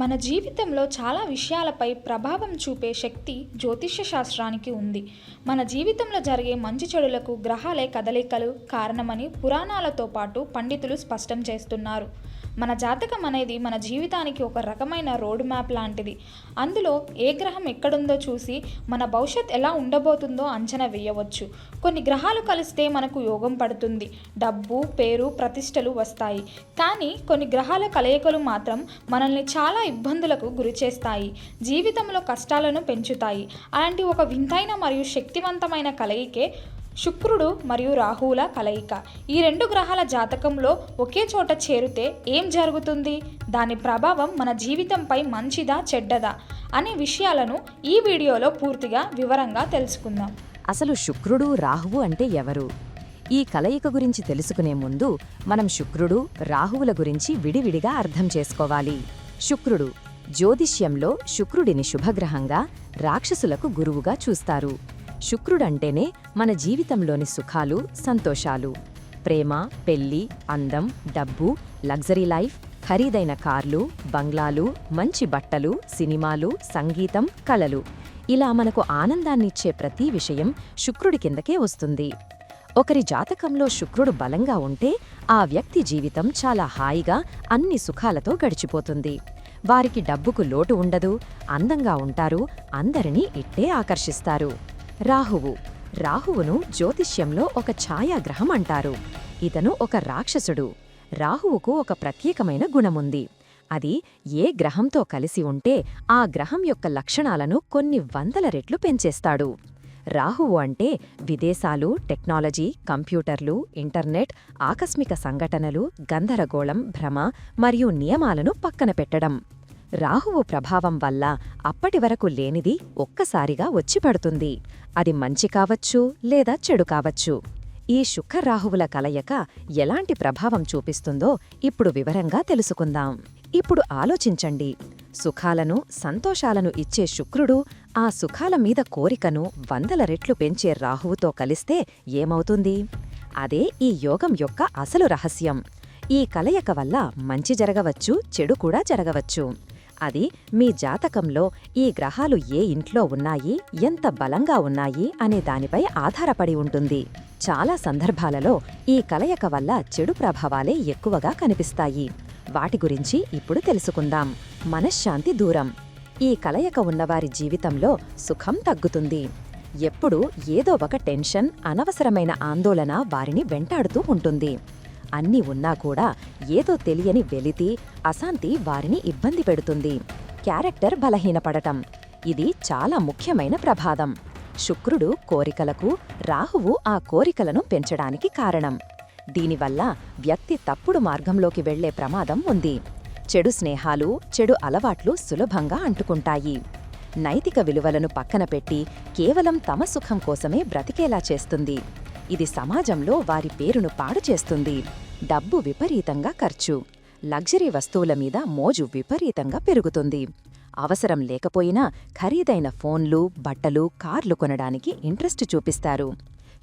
మన జీవితంలో చాలా విషయాలపై ప్రభావం చూపే శక్తి జ్యోతిష్య శాస్త్రానికి ఉంది. మన జీవితంలో జరిగే మంచి చెడులకు గ్రహాలే కదలికలు కారణమని పురాణాలతో పాటు పండితులు స్పష్టం చేస్తున్నారు. మన జాతకం అనేది మన జీవితానికి ఒక రకమైన రోడ్ మ్యాప్ లాంటిది. అందులో ఏ గ్రహం ఎక్కడుందో చూసి మన భవిష్యత్ ఎలా ఉండబోతుందో అంచనా వేయవచ్చు. కొన్ని గ్రహాలు కలిస్తే మనకు యోగం పడుతుంది. డబ్బు పేరు ప్రతిష్టలు వస్తాయి. కానీ కొన్ని గ్రహాల కలయికలు మాత్రం మనల్ని చాలా ఇబ్బందులకు గురిచేస్తాయి జీవితంలో కష్టాలను పెంచుతాయి. అలాంటి ఒక వింతైన మరియు శక్తివంతమైన కలయికే శుక్రుడు మరియు రాహువుల కలయిక. ఈ రెండు గ్రహాల జాతకంలో ఒకే చోట చేరితే ఏం జరుగుతుంది? దాని ప్రభావం మన జీవితంపై మంచిదా చెడ్డదా అనే విషయాలను ఈ వీడియోలో పూర్తిగా వివరంగా తెలుసుకుందాం. అసలు శుక్రుడు రాహువు అంటే ఎవరు? ఈ కలయిక గురించి తెలుసుకునే ముందు మనం శుక్రుడు రాహువుల గురించి విడివిడిగా అర్థం చేసుకోవాలి. శుక్రుడు జ్యోతిష్యంలో శుక్రుడిని శుభగ్రహంగా రాక్షసులకు గురువుగా చూస్తారు. శుక్రుడంటేనే మన జీవితంలోని సుఖాలు సంతోషాలు. ప్రేమ పెళ్ళి అందం డబ్బు లగ్జరీ లైఫ్ ఖరీదైన కార్లు బంగ్లాలు మంచి బట్టలు సినిమాలు సంగీతం కళలు. ఇలా మనకు ఆనందాన్నిచ్చే ప్రతి విషయం శుక్రుడి కిందకే వస్తుంది. ఒకరి జాతకంలో శుక్రుడు బలంగా ఉంటే ఆ వ్యక్తి జీవితం చాలా హాయిగా అన్ని సుఖాలతో గడిచిపోతుంది. వారికి డబ్బుకు లోటు ఉండదు అందంగా ఉంటారు అందరినీ ఇట్టే ఆకర్షిస్తారు. రాహువు. రాహువును జ్యోతిష్యంలో ఒక ఛాయాగ్రహం అంటారు. ఇతను ఒక రాక్షసుడు. రాహువుకు ఒక ప్రత్యేకమైన గుణముంది. అది ఏ గ్రహంతో కలిసి ఉంటే ఆ గ్రహం యొక్క లక్షణాలను కొన్ని వందల రెట్లు పెంచేస్తాడు. రాహువు అంటే విదేశాలు టెక్నాలజీ కంప్యూటర్లు ఇంటర్నెట్ ఆకస్మిక సంఘటనలు గందరగోళం భ్రమ మరియు నియమాలను పక్కన పెట్టడం. రాహువు ప్రభావం వల్ల అప్పటివరకు లేనిది ఒక్కసారిగా వచ్చిపడుతుంది అది మంచి కావచ్చు లేదా చెడు కావచ్చు. ఈ శుక్రరాహువుల కలయిక ఎలాంటి ప్రభావం చూపిస్తుందో ఇప్పుడు వివరంగా తెలుసుకుందాం. ఇప్పుడు ఆలోచించండి. సుఖాలను సంతోషాలను ఇచ్చే శుక్రుడు ఆ సుఖాల మీద కోరికను వందల రెట్లు పెంచే రాహువుతో కలిస్తే ఏమవుతుంది? అదే ఈ యోగం యొక్క అసలు రహస్యం. ఈ కలయిక వల్ల మంచి జరగవచ్చు చెడు కూడా జరగవచ్చు. అది మీ జాతకంలో ఈ గ్రహాలు ఏ ఇంట్లో ఉన్నాయి ఎంత బలంగా ఉన్నాయి అనే దానిపై ఆధారపడి ఉంటుంది. చాలా సందర్భాలలో ఈ కలయిక వల్ల చెడు ప్రభావాలే ఎక్కువగా కనిపిస్తాయి. వాటి గురించి ఇప్పుడు తెలుసుకుందాం. మనశ్శాంతి దూరం. ఈ కలయిక ఉన్నవారి జీవితంలో సుఖం తగ్గుతుంది. ఎప్పుడూ ఏదో ఒక టెన్షన్ అనవసరమైన ఆందోళన వారిని వెంటాడుతూ ఉంటుంది. అన్నీ ఉన్నా కూడా ఏదో తెలియని వెలితి అశాంతి వారిని ఇబ్బంది పెడుతుంది. క్యారెక్టర్ బలహీనపడటం. ఇది చాలా ముఖ్యమైన ప్రభాదం శుక్రుడు కోరికలకు రాహువు ఆ కోరికలను పెంచడానికి కారణం. దీనివల్ల వ్యక్తి తప్పుడు మార్గంలోకి వెళ్ళే ప్రమాదం ఉంది. చెడు స్నేహాలు చెడు అలవాట్లు సులభంగా అంటుకుంటాయి. నైతిక విలువలను పక్కన పెట్టి కేవలం తమ సుఖం కోసమే బ్రతికేలా చేస్తుంది. ఇది సమాజంలో వారి పేరును పాడు చేస్తుంది. డబ్బు విపరీతంగా ఖర్చు. లగ్జరీ వస్తువుల మీద మోజు విపరీతంగా పెరుగుతుంది. అవసరం లేకపోయినా ఖరీదైన ఫోన్లు బట్టలు కార్లు కొనడానికి ఇంట్రెస్ట్ చూపిస్తారు.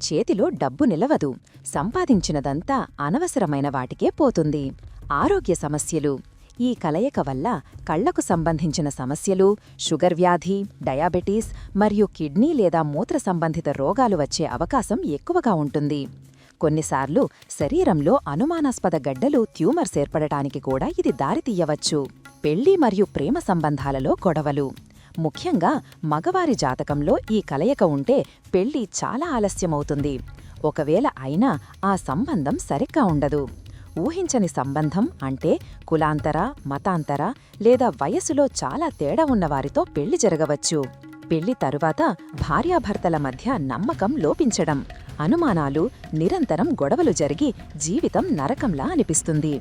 చేతిలో డబ్బు నిలవదు. సంపాదించినదంతా అనవసరమైన వాటికే పోతుంది. ఆరోగ్య సమస్యలు. ఈ కలయిక వల్ల కళ్ళకు సంబంధించిన సమస్యలు షుగర్ వ్యాధి డయాబెటీస్ మరియు కిడ్నీ లేదా మూత్ర సంబంధిత రోగాలు వచ్చే అవకాశం ఎక్కువగా ఉంటుంది. కొన్నిసార్లు శరీరంలో అనుమానాస్పద గడ్డలు ట్యూమర్స్ ఏర్పడటానికి కూడా ఇది దారితీయవచ్చు పెళ్ళి మరియు ప్రేమ సంబంధాలలో గొడవలు. ముఖ్యంగా మగవారి జాతకంలో ఈ కలయిక ఉంటే పెళ్ళి చాలా ఆలస్యమవుతుంది. ఒకవేళ అయినా ఆ సంబంధం సరిగ్గా ఉండదు. ఊహించని సంబంధం అంటే కులాంతర మతాంతర లేదా వయసులో చాలా తేడా ఉన్నవారితో పెళ్ళి జరగవచ్చు. పెళ్ళి తరువాత భార్యాభర్తల మధ్య నమ్మకం లోపించడం అనుమానాలు నిరంతరం గొడవలు జరిగి జీవితం నరకంలా అనిపిస్తుంది.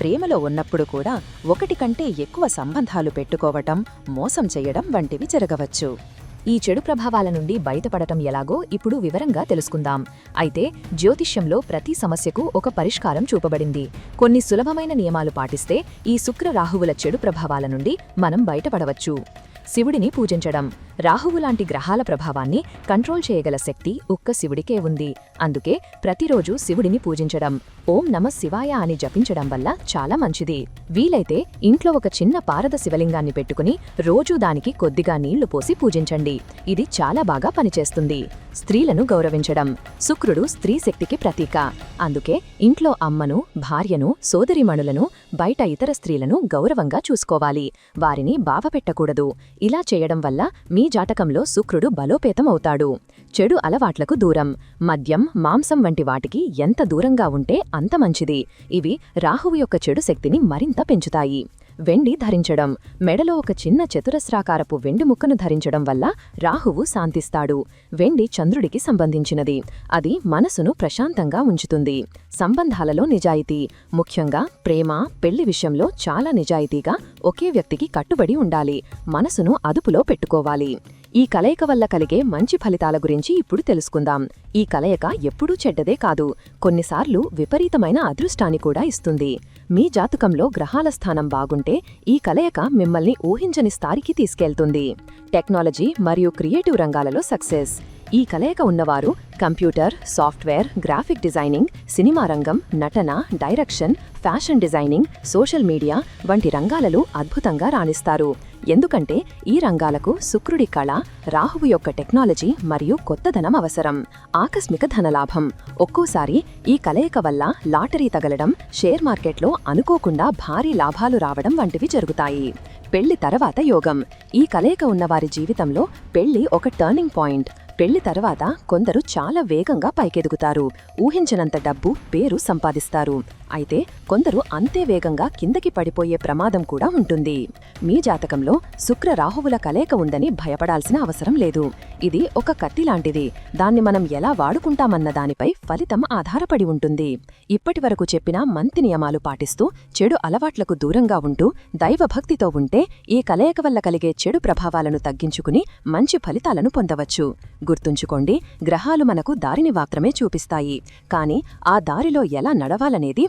ప్రేమలో ఉన్నప్పుడు కూడా ఒకటి కంటే ఎక్కువ సంబంధాలు పెట్టుకోవటం మోసం చేయడం వంటివి జరగవచ్చు. ఈ చెడు ప్రభావాల నుండి బయటపడటం ఎలాగో ఇప్పుడు వివరంగా తెలుసుకుందాం. అయితే జ్యోతిష్యంలో ప్రతి సమస్యకు ఒక పరిష్కారం చూపబడింది. కొన్ని సులభమైన నియమాలు పాటిస్తే ఈ శుక్ర రాహువుల చెడు ప్రభావాల నుండి మనం బయటపడవచ్చు. శివుడిని పూజించడం. రాహువు లాంటి గ్రహాల ప్రభావాన్ని కంట్రోల్ చేయగల శక్తి ఒక్క శివుడికే ఉంది. అందుకే ప్రతిరోజు శివుడిని పూజించడం ఓం నమ శివాయ అని జపించడం వల్ల చాలా మంచిది. వీలైతే ఇంట్లో ఒక చిన్న పారద శివలింగాన్ని పెట్టుకుని రోజూ దానికి కొద్దిగా నీళ్ళు పోసి పూజించండి. ఇది చాలా బాగా పనిచేస్తుంది. స్త్రీలను గౌరవించడం శుక్రుడు స్త్రీ శక్తికి ప్రతీక. అందుకే ఇంట్లో అమ్మను భార్యను సోదరిమణులను బయట ఇతర స్త్రీలను గౌరవంగా చూసుకోవాలి. వారిని బావపెట్టకూడదు. ఇలా చేయడం వల్ల మీ జాతకంలో శుక్రుడు బలోపేతం అవుతాడు. చెడు అలవాట్లకు దూరం. మద్యం మాంసం వంటి వాటికి ఎంత దూరంగా ఉంటే అంత మంచిది. ఇవి రాహువు యొక్క చెడు శక్తిని మరింత పెంచుతాయి. వెండి ధరించడం. మెడలో ఒక చిన్న చతురస్రాకారపు వెండి ముక్కను ధరించడం వల్ల రాహువు శాంతిస్తాడు. వెండి చంద్రుడికి సంబంధించినది. అది మనసును ప్రశాంతంగా ఉంచుతుంది. సంబంధాలలో నిజాయితీ ముఖ్యంగా ప్రేమ పెళ్ళి విషయంలో చాలా నిజాయితీగా ఒకే వ్యక్తికి కట్టుబడి ఉండాలి. మనసును అదుపులో పెట్టుకోవాలి. ఈ కలయిక వల్ల కలిగే మంచి ఫలితాల గురించి ఇప్పుడు తెలుసుకుందాం. ఈ కలయిక ఎప్పుడూ చెడ్డదే కాదు. కొన్నిసార్లు విపరీతమైన అదృష్టాన్ని కూడా ఇస్తుంది. మీ జాతకంలో గ్రహాల స్థానం బాగుంటే ఈ కలయిక మిమ్మల్ని ఊహించని స్థాయికి తీసుకెళ్తుంది. టెక్నాలజీ మరియు క్రియేటివ్ రంగాలలో సక్సెస్. ఈ కలయిక ఉన్నవారు computer software graphic designing cinema రంగం నటన direction fashion designing social media వంటి రంగాలలో అద్భుతంగా రాణిస్తారు. ఎందుకంటే ఈ రంగాలకు శుక్రుడి కళ రాహువు యొక్క టెక్నాలజీ మరియు కొత్తదనం అవసరం. ఆకస్మిక ధనలాభం. ఒక్కోసారి ఈ కలయిక వల్ల లాటరీ తగలడం షేర్ మార్కెట్లో అనుకోకుండా భారీ లాభాలు రావడం వంటివి జరుగుతాయి. పెళ్ళి తర్వాత యోగం. ఈ కలయిక ఉన్నవారి జీవితంలో పెళ్ళి ఒక టర్నింగ్ పాయింట్ పెళ్ళి తర్వాత కొందరు చాలా వేగంగా పైకెదుగుతారు. ఊహించినంత డబ్బు పేరు సంపాదిస్తారు. అయితే కొందరు అంతే వేగంగా కిందకి పడిపోయే ప్రమాదం కూడా ఉంటుంది. మీ జాతకంలో శుక్ర రాహువుల కలయిక ఉందని భయపడాల్సిన అవసరం లేదు. ఇది ఒక కత్తి లాంటిది. దాన్ని మనం ఎలా వాడుకుంటామన్న దానిపై ఫలితం ఆధారపడి ఉంటుంది. ఇప్పటివరకు చెప్పిన మంతి నియమాలు పాటిస్తూ చెడు అలవాట్లకు దూరంగా ఉంటూ దైవభక్తితో ఉంటే ఈ కలయిక వల్ల కలిగే చెడు ప్రభావాలను తగ్గించుకుని మంచి ఫలితాలను పొందవచ్చు. గుర్తుంచుకోండి గ్రహాలు మనకు దారిని మాత్రమే చూపిస్తాయి. కానీ ఆ దారిలో ఎలా నడవాలనేది